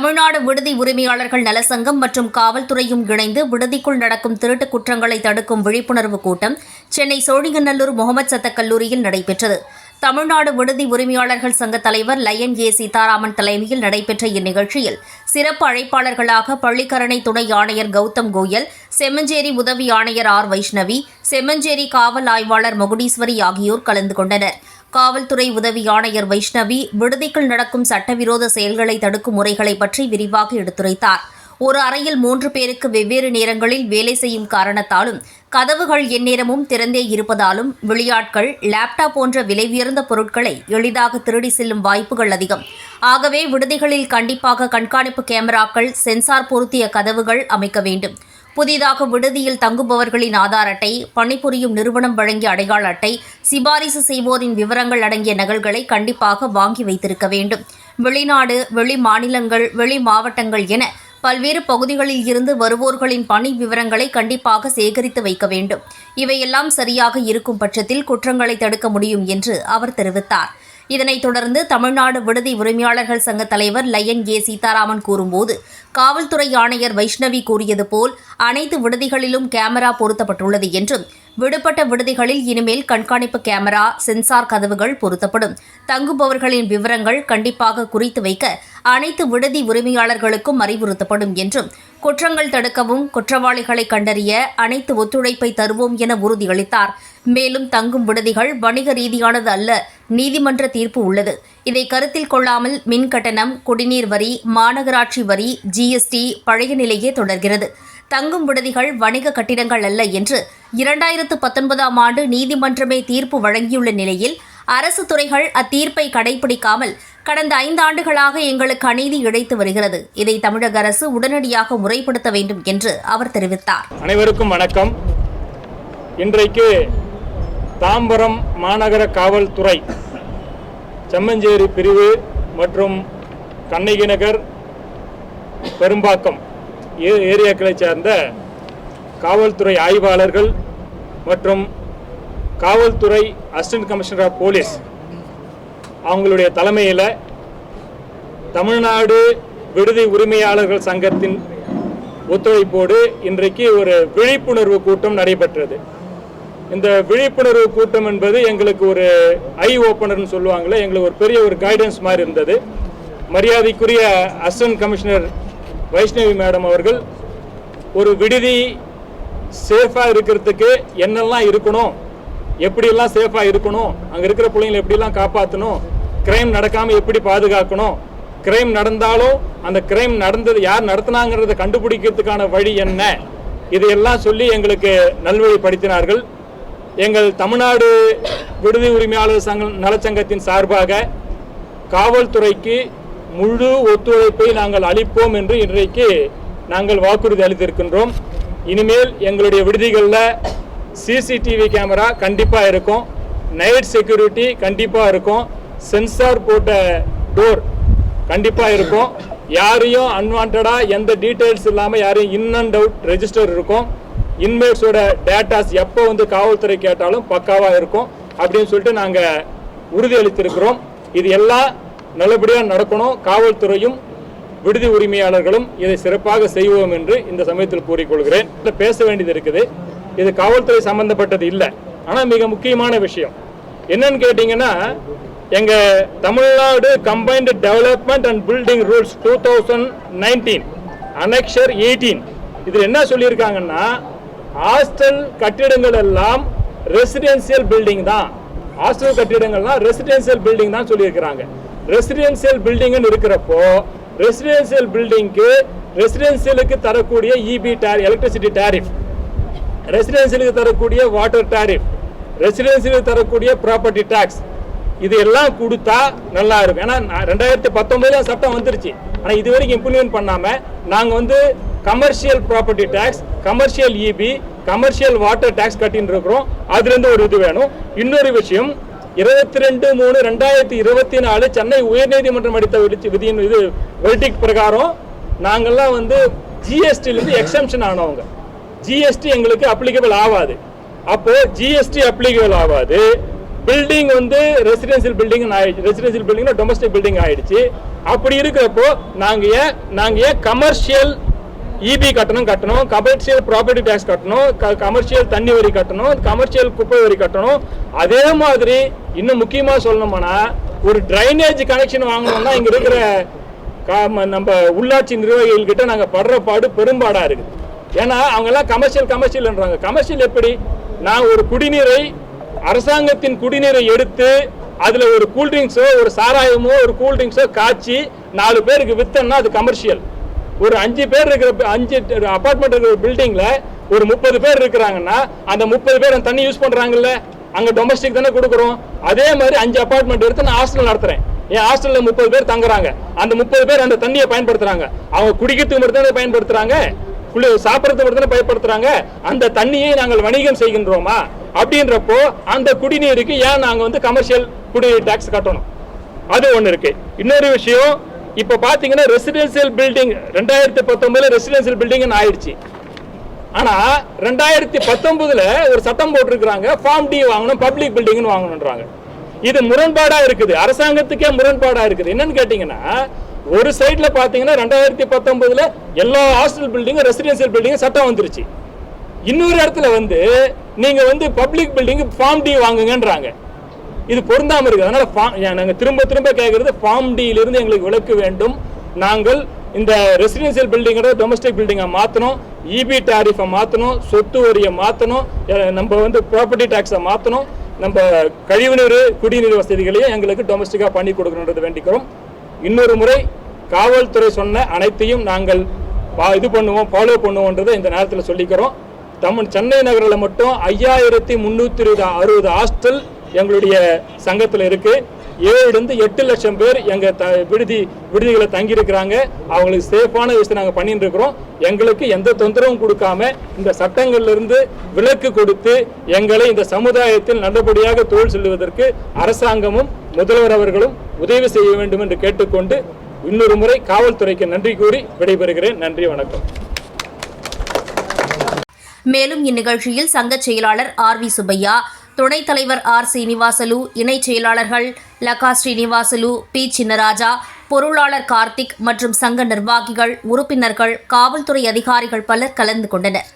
தமிழ்நாடு விடுதி உரிமையாளர்கள் நலசங்கம் மற்றும் காவல்துறையும் இணைந்து விடுதிக்குள் நடக்கும் திருட்டு குற்றங்களை தடுக்கும் விழிப்புணர்வு கூட்டம் சென்னை சோழிங்கநல்லூர் முகமது சத்த கல்லூரியில் நடைபெற்றது. தமிழ்நாடு விடுதி உரிமையாளர்கள் சங்க தலைவர் லயன் ஏ சீதாராமன் தலைமையில் நடைபெற்ற இந்நிகழ்ச்சியில் சிறப்பு அழைப்பாளர்களாக பள்ளிக்கரணை துணை ஆணையர் கௌதம் கோயல் செம்மஞ்சேரி உதவி ஆணையர் ஆர் வைஷ்ணவி செம்மஞ்சேரி காவல் ஆய்வாளர் மகுடீஸ்வரி ஆகியோர் கலந்து கொண்டனர். காவல்துறை உதவி ஆணையர் வைஷ்ணவி விடுதிக்குள் நடக்கும் சட்டவிரோத செயல்களை தடுக்கும் முறைகளை பற்றி விரிவாக எடுத்துரைத்தார். ஒரு அறையில் மூன்று பேருக்கு வெவ்வேறு நேரங்களில் வேலை செய்யும் காரணத்தாலும் கதவுகள் எந்நேரமும் திறந்தே இருப்பதாலும் விளையாட்கள் லேப்டாப் போன்ற விலை உயர்ந்த பொருட்களை எளிதாக திருடி செல்லும் வாய்ப்புகள் அதிகம். ஆகவே விடுதிகளில் கண்டிப்பாக கண்காணிப்பு கேமராக்கள் சென்சார் பொருத்திய கதவுகள் அமைக்க வேண்டும். புதிதாக விடுதியில் தங்குபவர்களின் ஆதார் அட்டை பணிபுரியும் நிறுவனம் வழங்கிய அடையாள அட்டை சிபாரிசு செய்வோரின் விவரங்கள் அடங்கிய நகல்களை கண்டிப்பாக வாங்கி வைத்திருக்க வேண்டும். வெளிநாடு வெளி மாநிலங்கள் வெளி மாவட்டங்கள் என பல்வேறு பகுதிகளில் இருந்து வருவோர்களின் பணி விவரங்களை கண்டிப்பாக சேகரித்து வைக்க வேண்டும். இவையெல்லாம் சரியாக இருக்கும் பட்சத்தில் குற்றங்களை தடுக்க முடியும் என்று அவர் தெரிவித்தார். இதனைத் தொடர்ந்து தமிழ்நாடு விடுதி உரிமையாளர்கள் சங்க தலைவர் லயன் ஏ சீதாராமன் கூறும்போது காவல்துறை ஆணையர் வைஷ்ணவி கூறியது போல் அனைத்து விடுதிகளிலும் கேமரா பொருத்தப்பட்டுள்ளது என்றும் விடுபட்ட விடுதிகளில் இனிமேல் கண்காணிப்பு கேமரா சென்சார் கதவுகள் பொருத்தப்படும். தங்குபவர்களின் விவரங்கள் கண்டிப்பாக குறித்து வைக்க அனைத்து விடுதி உரிமையாளர்களுக்கும் அறிவுறுத்தப்படும் என்றும் குற்றங்கள் தடுக்கவும் குற்றவாளிகளை கண்டறிய அனைத்து ஒத்துழைப்பை தருவோம் என உறுதியளித்தார். மேலும் தங்கும் விடுதிகள் வணிக ரீதியானது அல்ல நீதிமன்ற தீர்ப்பு உள்ளது. இதை கருத்தில் கொள்ளாமல் மின் கட்டணம் குடிநீர் வரி மாநகராட்சி வரி ஜிஎஸ்டி பழைய நிலையே தொடர்கிறது. தங்கும் விடுதிகள் வணிக கட்டிடங்கள் அல்ல என்று இரண்டாயிரத்து பத்தொன்பதாம் ஆண்டு நீதிமன்றமே தீர்ப்பு வழங்கியுள்ள நிலையில் அரசு துறைகள் அத்தீர்ப்பை கடைபிடிக்காமல் கடந்த ஐந்தாண்டுகளாக எங்களுக்கு அநீதி இழைத்து வருகிறது. இதை தமிழக அரசு உடனடியாக முறைப்படுத்த வேண்டும் என்று அவர் தெரிவித்தார். அனைவருக்கும் வணக்கம். இன்றைக்கு தாம்பரம் மாநகர காவல்துறை செம்மஞ்சேரி பிரிவு மற்றும் கண்ணகி நகர் பெரும்பாக்கம் ஏ- ஏரியாக்களைச் சேர்ந்த காவல்துறை ஆய்வாளர்கள் மற்றும் காவல்துறை அசிஸ்டன்ட் கமிஷனர் ஆஃப் போலீஸ் அவங்களுடைய தலைமையில் தமிழ்நாடு விடுதி உரிமையாளர்கள் சங்கத்தின் ஒத்துழைப்போடு இன்றைக்கு ஒரு விழிப்புணர்வு கூட்டம் நடைபெற்றது. இந்த விழிப்புணர்வு கூட்டம் என்பது எங்களுக்கு ஒரு ஐ ஓப்பனர்னு சொல்லுவாங்களே எங்களுக்கு ஒரு பெரிய ஒரு கைடன்ஸ் மாதிரி இருந்தது. மரியாதைக்குரிய அசன் கமிஷனர் வைஷ்ணவி மேடம் அவர்கள் ஒரு விடுதி சேஃபாக இருக்கிறதுக்கு என்னெல்லாம் இருக்கணும் எப்படியெல்லாம் சேஃபாக இருக்கணும் அங்கே இருக்கிற பிள்ளைங்களை எப்படிலாம் காப்பாற்றணும் கிரைம் நடக்காமல் எப்படி பாதுகாக்கணும் கிரைம் நடந்தாலும் அந்த கிரைம் நடந்தது யார் நடத்தினாங்கிறத கண்டுபிடிக்கிறதுக்கான வழி என்ன இதையெல்லாம் சொல்லி எங்களுக்கு நல்வழிப்படுத்தினார்கள் எங்கள் தமிழ்நாடு விடுதி உரிமையாளர் சங்க நலச்சங்கத்தின் சார்பாக காவல்துறைக்கு முழு ஒத்துழைப்பை நாங்கள் அளிப்போம் என்று இன்றைக்கு நாங்கள் வாக்குறுதி அளித்திருக்கின்றோம். இனிமேல் எங்களுடைய விடுதிகளில் சிசிடிவி கேமரா கண்டிப்பாக இருக்கும். நைட் செக்யூரிட்டி கண்டிப்பாக இருக்கும். சென்சார் போட்ட டோர் கண்டிப்பாக இருக்கும். யாரையும் அன்வான்டாக எந்த டீட்டெயில்ஸ் இல்லாமல் யாரையும் இன் அண்ட் அவுட் ரெஜிஸ்டர் இருக்கும். இன்மேட்ஸோட டேட்டாஸ் எப்போ வந்து காவல்துறை கேட்டாலும் பக்காவாக இருக்கும் அப்படின்னு சொல்லிட்டு நாங்கள் உறுதியளித்திருக்கிறோம். இது எல்லாம் நல்லபடியாக நடக்கணும். காவல்துறையும் விடுதி உரிமையாளர்களும் இதை சிறப்பாக செய்வோம் என்று இந்த சமயத்தில் கூறிக்கொள்கிறேன். பேச வேண்டியது இருக்குது. இது காவல்துறை சம்பந்தப்பட்டது இல்லை. ஆனால் மிக முக்கியமான விஷயம். என்னன்னு கேட்டிங்கன்னா எங்கள் Tamil Nadu combined development and building rules two thousand nineteen annexure eighteen இதில் என்ன சொல்லியிருக்காங்கன்னா ஹாஸ்டல் கட்டிடங்கள் எல்லாம் ரெசிடென்சியல் பில்டிங் தான். ஹாஸ்டல் கட்டிடங்கள்லாம் ரெசிடென்சியல் பில்டிங் தான் சொல்லியிருக்கிறாங்க. ரெசிடென்சியல் பில்டிங்னு இருக்கிறப்போ ரெசிடென்சியல் பில்டிங்க்கு ரெசிடென்சியலுக்கு தரக்கூடிய இபி டேர் எலக்ட்ரிசிட்டி டேரிஃப் ரெசிடென்சியலுக்கு தரக்கூடிய வாட்டர் டேரிஃப் ரெசிடென்சியலுக்கு தரக்கூடிய ப்ராப்பர்ட்டி டேக்ஸ் இது எல்லாம் கொடுத்தா நல்லா இருக்கும். ஏன்னா ரெண்டாயிரத்தி பத்தொன்பதுல சட்டம் வந்துருச்சு. ஆனால் இது வரைக்கும் இம்ப்ளிமெண்ட் பண்ணாமல் நாங்கள் வந்து commercial property tax commercial EB commercial water tax கட்டின்னு இருக்கிறோம் அதுலேருந்து ஒரு இது வேணும். இன்னொரு விஷயம் இருபத்தி ரெண்டு மூணு ரெண்டாயிரத்தி இருபத்தி நாலு சென்னை உயர்நீதிமன்றம் அடித்த விதி- விதியின் இது வெல்டிக் பிரகாரம் நாங்கள்லாம் வந்து ஜிஎஸ்டிலேருந்து எக்ஸம்ஷன் ஆனவங்க. ஜிஎஸ்டி எங்களுக்கு அப்ளிகபிள் ஆகாது. அப்போ ஜிஎஸ்டி அப்ளிகபிள் ஆகாது. பில்டிங் வந்து ரெசிடென்சியல் பில்டிங் ஆயிடுச்சு. ரெசிடென்சியல் பில்டிங்னா டொமஸ்டிக் பில்டிங் ஆயிடுச்சு. அப்படி இருக்கிறப்போ நாங்கள் ஏன் நாங்கள் ஏன் கமர்ஷியல் இபி கட்டணம் கட்டணும் கமர்ஷியல் ப்ராப்பர்ட்டி டேக்ஸ் கட்டணும் கமர்ஷியல் தண்ணி வரி கட்டணும் கமர்ஷியல் குப்பை வரி கட்டணும். அதே மாதிரி இன்னும் முக்கியமாக சொல்லணும்னா ஒரு ட்ரைனேஜ் கனெக்ஷன் வாங்கணும்னா இங்கே இருக்கிற நம்ம உள்ளாட்சி நிர்வாகிகள் கிட்ட நாங்கள் படுற பாடு பெரும்பாடாக இருக்குது ஏன்னா அவங்கெல்லாம் கமர்ஷியல் கமர்ஷியல்ன்றாங்க கமர்ஷியல் எப்படி? நான் ஒரு குடிநீரை அரசாங்கத்தின் குடிநீரை எடுத்து அதில் ஒரு கூல்ட்ரிங்க்ஸோ ஒரு சாராயமோ ஒரு கூல்ட்ரிங்க்ஸோ காய்ச்சி நாலு பேருக்கு வித்தேன்னா அது கமர்ஷியல் ஒரு அஞ்சு பேர் இருக்கிற அஞ்சு அபார்ட்மெண்ட் இருக்கிற பில்டிங்ல ஒரு முப்பது பேர் இருக்கிறாங்கன்னா அந்த முப்பது பேர் அந்த தண்ணி யூஸ் பண்றாங்கல்ல அங்க டொமஸ்டிக் தானே கொடுக்குறோம். அதே மாதிரி அஞ்சு அபார்ட்மெண்ட் எடுத்து நான் ஹாஸ்டல் நடத்துறேன். என் ஹாஸ்டல்ல முப்பது பேர் தங்குறாங்க. அந்த முப்பது பேர் அந்த தண்ணியை பயன்படுத்துறாங்க. அவங்க குடிக்கிறதுக்கு மட்டும் தானே பயன்படுத்துறாங்க? குளி சாப்பிட்றதுக்கு மட்டும் தானே பயன்படுத்துறாங்க? அந்த தண்ணியை நாங்கள் வணிகம் செய்கின்றோமா? அப்படின்றப்போ அந்த குடிநீருக்கு ஏன் நாங்கள் வந்து கமர்ஷியல் குடிநீர் டேக்ஸ் கட்டணும்? அது ஒன்று இருக்கு. இன்னொரு விஷயம் இப்போ பார்த்தீங்கன்னா ரெசிடென்சியல் பில்டிங் ரெண்டாயிரத்தி பத்தொன்பதுல ரெசிடென்சியல் பில்டிங் ஆயிடுச்சு. ஆனா ரெண்டாயிரத்தி பத்தொன்பதுல ஒரு சட்டம் போட்டிருக்கிறாங்க. ஃபார்ம் டி வாங்கணும் பப்ளிக் பில்டிங்னு வாங்கணும்ன்றாங்க. இது முரண்பாடா இருக்குது. அரசாங்கத்துக்கே முரண்பாடா இருக்குது. என்னன்னு கேட்டீங்கன்னா ஒரு சைடில் பாத்தீங்கன்னா ரெண்டாயிரத்தி பத்தொன்பதுல எல்லா ஹாஸ்டல் பில்டிங்கும் ரெசிடென்சியல் பில்டிங்கும் சட்டம் வந்துருச்சு. இன்னொரு இடத்துல வந்து நீங்க வந்து பப்ளிக் பில்டிங் ஃபார்ம் டி வாங்குங்கன்றாங்க. இது பொருந்தாம இருக்கு அதனால fa- நாங்க திரும்ப திரும்ப கேட்கறது ஃபார்ம் டியில இருந்து எங்களுக்கு விளக்கு வேண்டும். நாங்கள் இந்த ரெசிடென்சியல் பில்டிங்கோட டொமஸ்டிக் பில்டிங்கை மாற்றணும் இபி டாரிஃபை மாற்றணும் சொத்து வரியை மாற்றணும் நம்ம வந்து ப்ராப்பர்ட்டி டேக்ஸை மாற்றணும் நம்ம கழிவுநீர் குடிநீர் வசதிகளையும் எங்களுக்கு டொமஸ்டிக்காக பண்ணி கொடுக்கணுன்றது வேண்டிக்கிறோம். இன்னொரு முறை காவல்துறை சொன்ன அனைத்தையும் நாங்கள் பா- இது பண்ணுவோம் ஃபாலோ பண்ணுவோன்றதை இந்த நேரத்தில் சொல்லிக்கிறோம். தமிழ் சென்னை நகரில் மட்டும் ஐயாயிரத்தி முந்நூற்றி இருபது அறுபது ஹாஸ்டல் எங்களுடைய சங்கத்தில் இருக்கு. ஏழுலேருந்து எட்டு லட்சம் பேர் எங்கள் த விடுதி விடுதிகளை தங்கியிருக்கிறாங்க. அவங்களுக்கு சேஃபான விஷயத்தை நாங்கள் பண்ணிட்டு இருக்கிறோம். எங்களுக்கு எந்த தொந்தரவும் கொடுக்காம இந்த சட்டங்கள்லேருந்து விலக்கு கொடுத்து எங்களை இந்த சமுதாயத்தில் நல்லபடியாக தொழில் செல்வதற்கு அரசாங்கமும் முதல்வர் அவர்களும் உதவி செய்ய வேண்டும் என்று கேட்டுக்கொண்டு இன்னொரு முறை காவல்துறைக்கு நன்றி கூறி விடைபெறுகிறேன். நன்றி வணக்கம். மேலும் இந்நிகழ்ச்சியில் சங்க செயலாளர் ஆர் வி சுப்பையா துணைத் தலைவர் ஆர். சீனிவாசலு இணைச் செயலாளர்கள் லகா ஸ்ரீனிவாசலு பி. சின்னராஜா பொருளாளர் கார்த்திக் மற்றும் சங்க நிர்வாகிகள் உறுப்பினர்கள் காவல்துறை அதிகாரிகள் பலர் கலந்து கொண்டனர்.